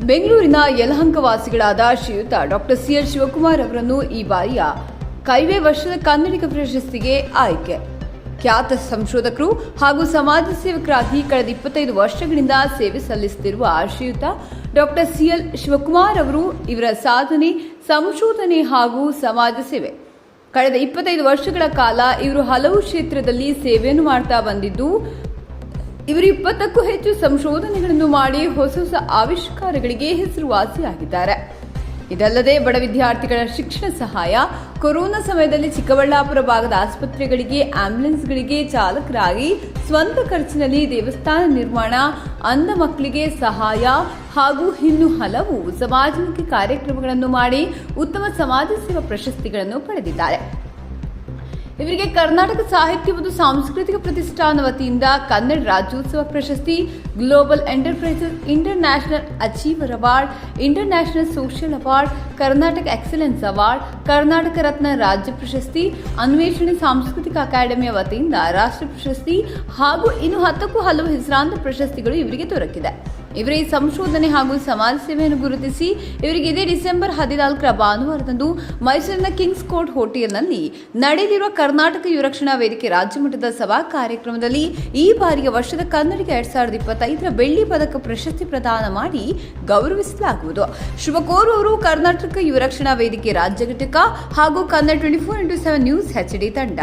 ಬೆಂಗಳೂರಿನ ಯಲಹಂಕ ವಾಸಿಗಳಾದ ಶ್ರೀಯುತ doctor C L Shivakumar ಅವರನ್ನು ಈ ಬಾರಿಯ ಕೈವೆ ವರ್ಷದ ಕನ್ನಡಿಗ ಪ್ರಶಸ್ತಿಗೆ ಆಯ್ಕೆ. ಖ್ಯಾತ ಸಂಶೋಧಕರು ಹಾಗೂ ಸಮಾಜ ಸೇವಕರಾಗಿ ಕಳೆದ ಇಪ್ಪತ್ತೈದು ವರ್ಷಗಳಿಂದ ಸೇವೆ ಸಲ್ಲಿಸುತ್ತಿರುವ ಶ್ರೀಯುತ ಡಾಕ್ಟರ್ ಸಿ ಎಲ್ ಶಿವಕುಮಾರ್ ಅವರು ಇವರ ಸಾಧನೆ ಸಂಶೋಧನೆ ಹಾಗೂ ಸಮಾಜ ಸೇವೆ. ಕಳೆದ ಇಪ್ಪತ್ತೈದು ವರ್ಷಗಳ ಕಾಲ ಇವರು ಹಲವು ಕ್ಷೇತ್ರದಲ್ಲಿ ಸೇವೆಯನ್ನು ಮಾಡ್ತಾ ಬಂದಿದ್ದು, ಇವರು ಇಪ್ಪತ್ತಕ್ಕೂ ಹೆಚ್ಚು ಸಂಶೋಧನೆಗಳನ್ನು ಮಾಡಿ ಹೊಸ ಹೊಸ ಆವಿಷ್ಕಾರಗಳಿಗೆ ಹೆಸರುವಾಸಿಯಾಗಿದ್ದಾರೆ. ಇದಲ್ಲದೆ ಬಡ ವಿದ್ಯಾರ್ಥಿಗಳ ಶಿಕ್ಷಣ ಸಹಾಯ, ಕೊರೋನಾ ಸಮಯದಲ್ಲಿ ಚಿಕ್ಕಬಳ್ಳಾಪುರ ಭಾಗದ ಆಸ್ಪತ್ರೆಗಳಿಗೆ, ಆಂಬ್ಯುಲೆನ್ಸ್ಗಳಿಗೆ ಚಾಲಕರಾಗಿ ಸ್ವಂತ ಖರ್ಚಿನಲ್ಲಿ ದೇವಸ್ಥಾನ ನಿರ್ಮಾಣ, ಅಂಧ ಮಕ್ಕಳಿಗೆ ಸಹಾಯ ಹಾಗೂ ಇನ್ನು ಹಲವು ಸಮಾಜಮುಖಿ ಕಾರ್ಯಕ್ರಮಗಳನ್ನು ಮಾಡಿ ಉತ್ತಮ ಸಮಾಜ ಸೇವಾ ಪ್ರಶಸ್ತಿಗಳನ್ನು ಪಡೆದಿದ್ದಾರೆ. ಇವರಿಗೆ ಕರ್ನಾಟಕ ಸಾಹಿತ್ಯ ಮತ್ತು ಸಾಂಸ್ಕೃತಿಕ ಪ್ರತಿಷ್ಠಾನ ವತಿಯಿಂದ ಕನ್ನಡ ರಾಜ್ಯೋತ್ಸವ ಪ್ರಶಸ್ತಿ global enterprises international achiever award international social award Karnataka excellence award Karnataka Ratna ರಾಜ್ಯ ಪ್ರಶಸ್ತಿ ಅನ್ವೇಷಣೆ ಸಾಂಸ್ಕೃತಿಕ ಅಕಾಡೆಮಿಯ ವತಿಯಿಂದ ರಾಷ್ಟ್ರ ಪ್ರಶಸ್ತಿ ಹಾಗೂ ಇನ್ನು ಹತ್ತಕ್ಕೂ ಹಲವು ಹೆಸರಾಂತ ಪ್ರಶಸ್ತಿಗಳು ಇವರಿಗೆ ದೊರಕಿದೆ. ಇವರ ಸಂಶೋಧನೆ ಹಾಗೂ ಸಮಾಜ ಸೇವೆಯನ್ನು ಗುರುತಿಸಿ ಇವರಿಗೆ ಇದೇ ಡಿಸೆಂಬರ್ ಹದಿನಾಲ್ಕರ ಭಾನುವಾರದಂದು ಮೈಸೂರಿನ ಕಿಂಗ್ಸ್ ಕೋರ್ಟ್ ಹೋಟೆಲ್ನಲ್ಲಿ ನಡೆಯಲಿರುವ ಕರ್ನಾಟಕ ಯುವರಕ್ಷಣಾ ವೇದಿಕೆ ರಾಜ್ಯಮಟ್ಟದ ಸಭಾ ಕಾರ್ಯಕ್ರಮದಲ್ಲಿ ಈ ಬಾರಿಯ ವರ್ಷದ ಕನ್ನಡಿಗ ಎರಡ್ ಸಾವಿರದ ಇಪ್ಪತ್ತೈದರ ಬೆಳ್ಳಿ ಪದಕ ಪ್ರಶಸ್ತಿ ಪ್ರದಾನ ಮಾಡಿ ಗೌರವಿಸಲಾಗುವುದು. ಶುಭ ಅವರು ಕರ್ನಾಟಕ ಯುವರಕ್ಷಣಾ ವೇದಿಕೆ ರಾಜ್ಯ ಘಟಕ ಹಾಗೂ Kannada twenty four into seven news HD ತಂಡ.